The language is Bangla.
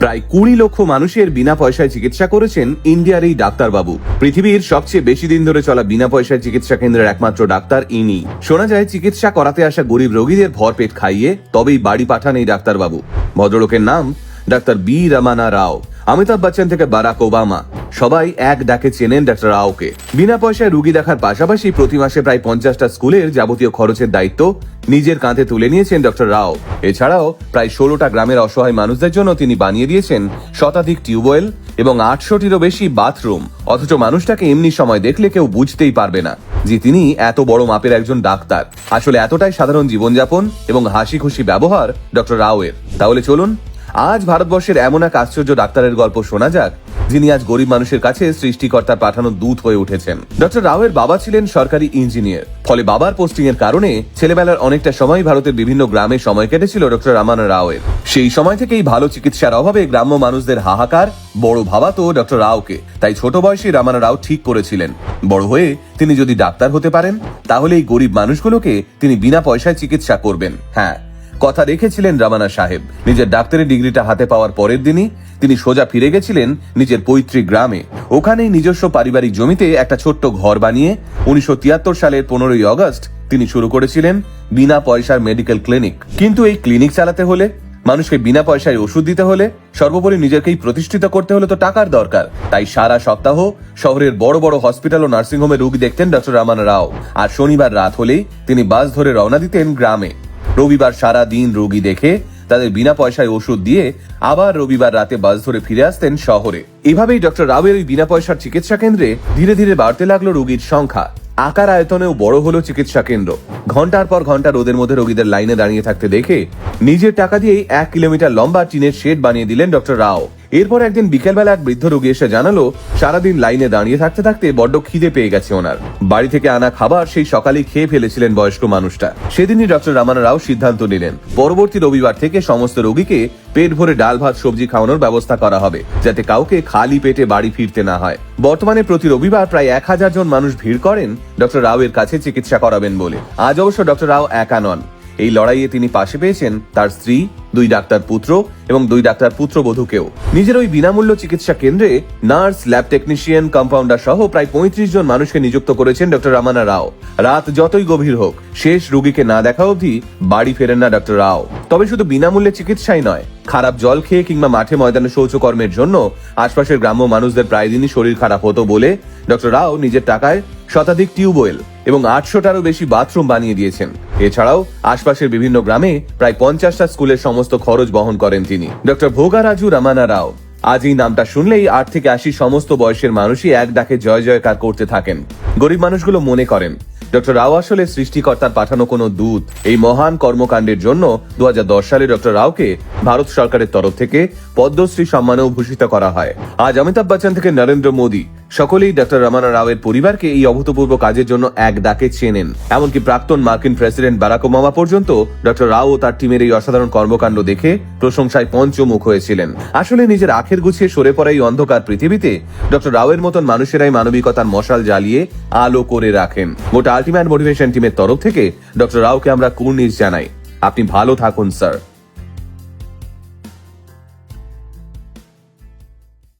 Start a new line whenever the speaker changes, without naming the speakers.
প্রায় কুড়ি লক্ষ মানুষের বিনা পয়সায় চিকিৎসা করেছেন ইন্ডিয়ার এই ডাক্তারবাবু। পৃথিবীর সবচেয়ে বেশি দিন ধরে চলা বিনা পয়সায় চিকিৎসা কেন্দ্রের একমাত্র ডাক্তার ইনি। শোনা যায়, চিকিৎসা করাতে আসা গরিব রোগীদের ভরপেট খাইয়ে তবেই বাড়ি পাঠান এই ডাক্তারবাবু। ভদ্রলোকের নাম ডাক্তার বি. রমানা রাও। অমিতাভ বচ্চন থেকে বারাক ওবামা। সবাই এক ডাকে চেনেন ডাক্তার রাওকে। বিনা পয়সায় রুগী দেখার পাশাপাশি প্রতি মাসে প্রায় পঞ্চাশটা স্কুলের যাবতীয় খরচের দায়িত্ব নিজের কাঁধে তুলে নিয়েছেন ডক্টর রাও। এছাড়াও প্রায় ষোলোটা গ্রামের অসহায় মানুষদের জন্য তিনি বানিয়ে দিয়েছেন শতাধিক টিউবওয়েল এবং আটশোটিরও বেশি বাথরুম। অথচ মানুষটাকে এমনি সময় দেখলে কেউ বুঝতেই পারবে না যে তিনি এত বড় মাপের একজন ডাক্তার। আসলে এতটাই সাধারণ জীবনযাপন এবং হাসি খুশি ব্যবহার ডক্টর রাওয়ের। তাহলে চলুন, আজ ভারতবর্ষের এমন এক আশ্চর্য ডাক্তারের গল্প শোনা যাক। যিনি আজ গরিব মানুষের কাছে সৃষ্টিকর্তার পাঠানো দূত হয়ে উঠেছেন। ডক্টর রাওয়ের বাবা ছিলেন সরকারি ইঞ্জিনিয়ার। ফলে বাবার পোস্টিং এর কারণে ছেলেবেলার অনেকটা সময় ভারতের বিভিন্ন গ্রামে সময় কেটেছিল ডক্টর রামান রাওয়ের। সেই সময় থেকেই ভালো চিকিৎসার অভাবে গ্রাম্য মানুষদের হাহাকার বড় ভাবাতো ডক্টর রাওকে। তাই ছোট বয়সে রামানা রাও ঠিক করেছিলেন। বড় হয়ে তিনি যদি ডাক্তার হতে পারেন, তাহলে এই গরিব মানুষগুলোকে তিনি বিনা পয়সায় চিকিৎসা করবেন। হ্যাঁ কথা রেখেছিলেন রামানা সাহেব। নিজের ডাক্তারি ডিগ্রিটা হাতে পাওয়ার পরের দিনই তিনি সোজা ফিরে গেছিলেন নিজের পৈতৃক গ্রামে। ওখানেই নিজস্ব পারিবারিক জমিতে একটা ছোট্ট ঘর বানিয়ে উনিশশো সালের পনেরোই অগস্ট তিনি শুরু করেছিলেন বিনা পয়সার মেডিকেল ক্লিনিক। কিন্তু এই ক্লিনিক চালাতে হলে, মানুষকে বিনা পয়সায় ওষুধ দিতে হলে, সর্বোপরি নিজেকেই প্রতিষ্ঠিত করতে হলে তো টাকার দরকার। তাই সারা সপ্তাহ শহরের বড় বড় হসপিটাল ও নার্সিংহোমে রোগী দেখতেন ডক্টর রামান রাও। আর শনিবার রাত হলেই তিনি বাস ধরে রওনা দিতেন গ্রামে। রবিবার সারা দিন রোগী দেখে তাদের বিনা পয়সায় ওষুধ দিয়ে আবার রবিবার রাতে বাস ধরে ফিরে আসতেন শহরে। এভাবেই ডক্টর রাওয়ের ওই বিনা পয়সার চিকিৎসা কেন্দ্রে ধীরে ধীরে বাড়তে লাগল রোগীর সংখ্যা। আকার আয়তনেও বড় হলো চিকিৎসা কেন্দ্র। ঘণ্টার পর ঘণ্টা রোদের মধ্যে রোগীদের লাইনে দাঁড়িয়ে থাকতে দেখে নিজের টাকা দিয়েই এক কিলোমিটার লম্বা টিনের শেড বানিয়ে দিলেন ডক্টর রাও। এরপর একদিন বিকেলবেলা এক বৃদ্ধ রোগী এসে জানালো, সারাদিন লাইনে দাঁড়িয়ে থাকতে থাকতে বড্ড খিদে পেয়ে গেছে ওনার। বাড়ি থেকে আনা খাবার সেই সকালেই খেয়ে ফেলেছিলেন বয়স্ক মানুষটা। সেদিনই ডক্টর রামানা রাও সিদ্ধান্ত নিলেন, পরবর্তী রবিবার থেকে সমস্ত রোগীকে পেট ভরে ডাল, ভাত, সবজি খাওয়ানোর ব্যবস্থা করা হবে, যাতে কাউকে খালি পেটে বাড়ি ফিরতে না হয়। বর্তমানে প্রতি রবিবার প্রায় এক হাজার জন মানুষ ভিড় করেন, ডক্টর রাও এর কাছে চিকিৎসা করাবেন বলে। আজ অবশ্য ডক্টর রাও একা নন। এই লড়াইয়ে তিনি পাশে পেয়েছেন তার স্ত্রী, দুই ডাক্তার পুত্র এবং দুই ডাক্তার পুত্র পুত্রবধূকেও। নিজের ওই বিনামূল্য চিকিৎসা কেন্দ্রে নার্স, ল্যাব টেকনিশিয়ান, কম্পাউন্ডার সহ প্রায় পঁয়ত্রিশ জন মানুষকে নিযুক্ত করেছেন ডক্টর রামানা রাও। রাত যতই গভীর হোক, শেষ রোগীকে না দেখা অবধি বাড়ি ফেরেন না ডক্টর রাও। তবে শুধু বিনামূল্যে চিকিৎসাই নয়, খারাপ জল খেয়ে কিংবা মাঠে ময়দানে শৌচকর্মের জন্য আশপাশের গ্রাম্য মানুষদের প্রায় দিনই শরীর খারাপ হতো বলে ডক্টর রাও নিজের টাকায় শতাধিক টিউবওয়েল এবং আটশোটারও বেশি বাথরুম বানিয়ে দিয়েছেন। এছাড়াও আশপাশের বিভিন্ন গ্রামে প্রায় পঞ্চাশটা স্কুলের সমস্ত খরচ বহন করেন তিনি। ডক্টর ভোগারাজু রামানা রাও, আজ এই নামটা শুনলেই আট থেকে আশি সমস্ত বয়সের মানুষই এক ডাকে জয় জয়কার করতে থাকেন। গরিব মানুষগুলো মনে করেন ডক্টর রাও আসলে সৃষ্টিকর্তার পাঠানো কোনো দূত এই মহান কর্মকাণ্ডের জন্য দু সালে ডক্টর রাওকে ভারত সরকারের তরফ থেকে পদ্মশ্রী সম্মানেও ভূষিত করা হয়। আজ অমিতাভ বচ্চন থেকে নরেন্দ্র মোদী। সকলেই ডক্টর রমানা রাওয়ের পরিবারকে এই অভূতপূর্ব কাজের জন্য এক ডাকে চেনেন। এমনকি প্রাক্তন মার্কিন প্রেসিডেন্ট বারাক ওবামা পর্যন্ত ডক্টর রাও ও তার টিমের এই অসাধারণ কর্মকাণ্ড দেখে প্রশংসায় পঞ্চমুখ হয়েছিলেন। আসলে নিজের আখের গুছিয়ে সরে পড়া এই অন্ধকার পৃথিবীতে ডক্টর রাওয়ের মতন মানুষেরাই মানবিকতার মশাল জ্বালিয়ে আলো করে রাখেন। গোটা আলটিমেট মোটিভেশন টিমের তরফ থেকে ডক্টর রাওকে আমরা কুর্নিশ জানাই। আপনি ভালো থাকুন স্যার।